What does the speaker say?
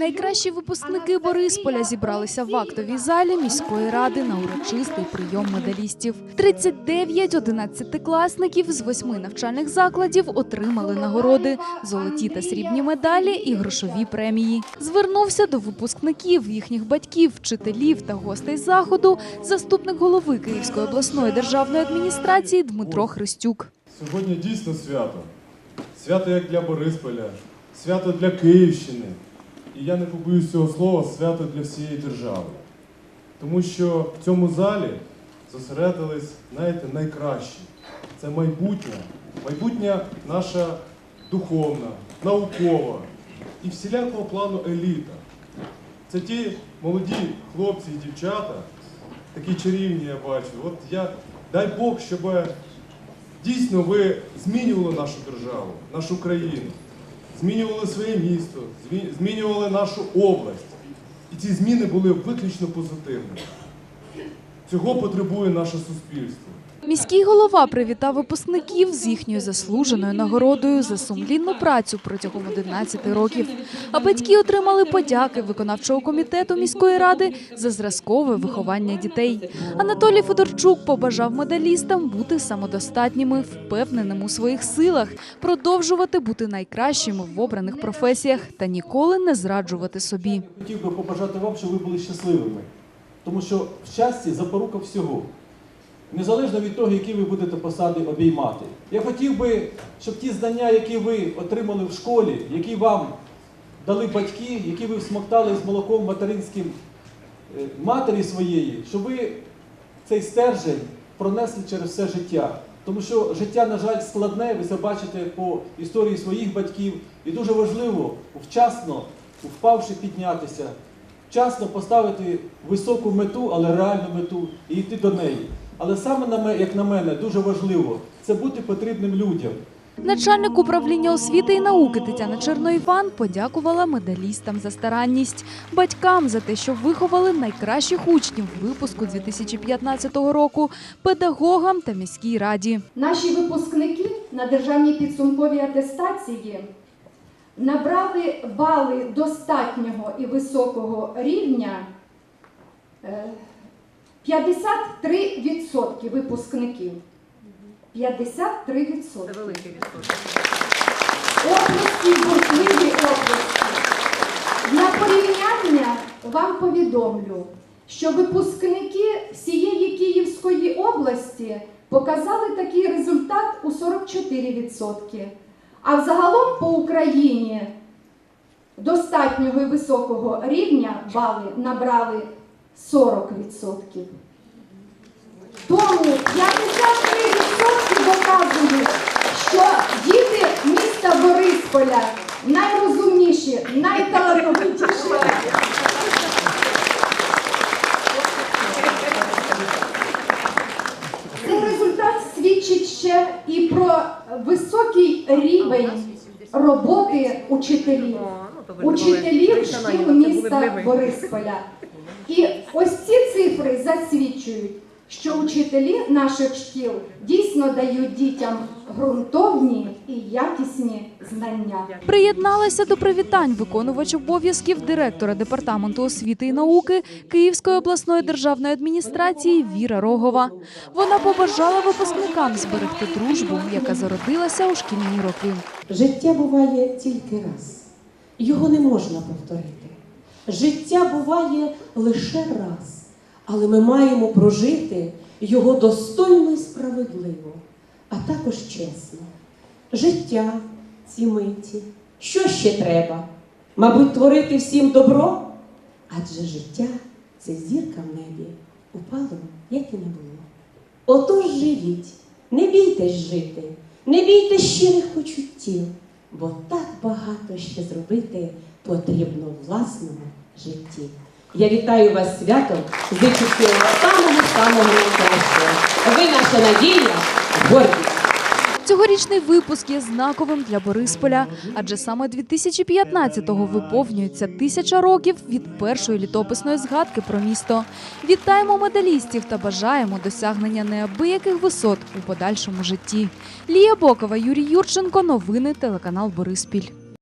Найкращі випускники Борисполя зібралися в актовій залі міської ради на урочистий прийом медалістів. 39 одинадцятикласників з восьми навчальних закладів отримали нагороди, золоті та срібні медалі і грошові премії. Звернувся до випускників, їхніх батьків, вчителів та гостей заходу заступник голови Київської обласної державної адміністрації Дмитро Христюк. Сьогодні дійсно свято. Свято як для Борисполя, свято для Київщини. І я не побоюсь цього слова, свято для всієї держави. Тому що в цьому залі зосередились, знаєте, найкращі. Це майбутнє, майбутня наша духовна, наукова і всілякого плану еліта. Це ті молоді хлопці і дівчата, такі чарівні, я бачу. От я дай Бог, щоб Дійсно, ви змінювали нашу державу, нашу країну, змінювали своє місто, змінювали нашу область. І ці зміни були виключно позитивними. Цього потребує наше суспільство. Міський голова привітав випускників з їхньою заслуженою нагородою за сумлінну працю протягом 11 років. А батьки отримали подяки виконавчого комітету міської ради за зразкове виховання дітей. Анатолій Федорчук побажав медалістам бути самодостатніми, впевненими у своїх силах, продовжувати бути найкращими в обраних професіях та ніколи не зраджувати собі. Хотів би побажати вам, щоб ви були щасливими. Тому що в щасті запорука всього. Незалежно від того, які ви будете посади обіймати. Я хотів би, щоб ті знання, які ви отримали в школі, які вам дали батьки, які ви всмоктали з молоком материнським е, матері своєї, щоб ви цей стержень пронесли через все життя. Тому що життя, на жаль, складне, ви це бачите по історії своїх батьків. І дуже важливо вчасно, впавши, піднятися, вчасно поставити високу мету, але реальну мету, і йти до неї. Але саме як на мене, дуже важливо це бути потрібним людям. Начальник управління освіти і науки Тетяна Черноїван подякувала медалістам за старанність, батькам за те, що виховали найкращих учнів випуску 2015 року, педагогам та міській раді. Наші випускники на державній підсумковій атестації набрали бали достатнього і високого рівня е, 53% випускників. 53%. Це великий відсоток. Області, бурхливі області. Для порівняння вам повідомлю, що випускники всієї Київської області показали такий результат у 44%. А взагалом по Україні достатнього і високого рівня бали набрали 40%. Тому 53% доказують, що діти міста Борисполя найрозумніші, найталановитіші. Цей результат свідчить ще і про високий рівень роботи учителів, учителів шкіл міста. Борисполя. І ось ці цифри засвідчують, що учителі наших шкіл дійсно дають дітям ґрунтовні і якісні знання. Приєдналася до привітань виконувач обов'язків директора департаменту освіти і науки Київської обласної державної адміністрації Віра Рогова. Вона побажала випускникам зберегти дружбу, яка зародилася у шкільні роки. Життя буває тільки раз. Його не можна повторити. Життя буває лише раз, але ми маємо прожити його достойно і справедливо, а також чесно. Життя ці миті. Що ще треба? Мабуть, творити всім добро? Адже життя це зірка в небі, упало, як і не було. Отож живіть, не бійтесь жити, не бійтесь щирих почуттів, бо так багато ще зробити потрібно в власному житті. Я вітаю вас святом, зичу всього самого-самого найкращого. Ви наша надія, гордість. Цьогорічний випуск є знаковим для Борисполя, адже саме 2015-го виповнюється тисяча років від першої літописної згадки про місто. Вітаємо медалістів та бажаємо досягнення неабияких висот у подальшому житті. Лія Бокова, Юрій Юрченко, новини телеканал Бориспіль.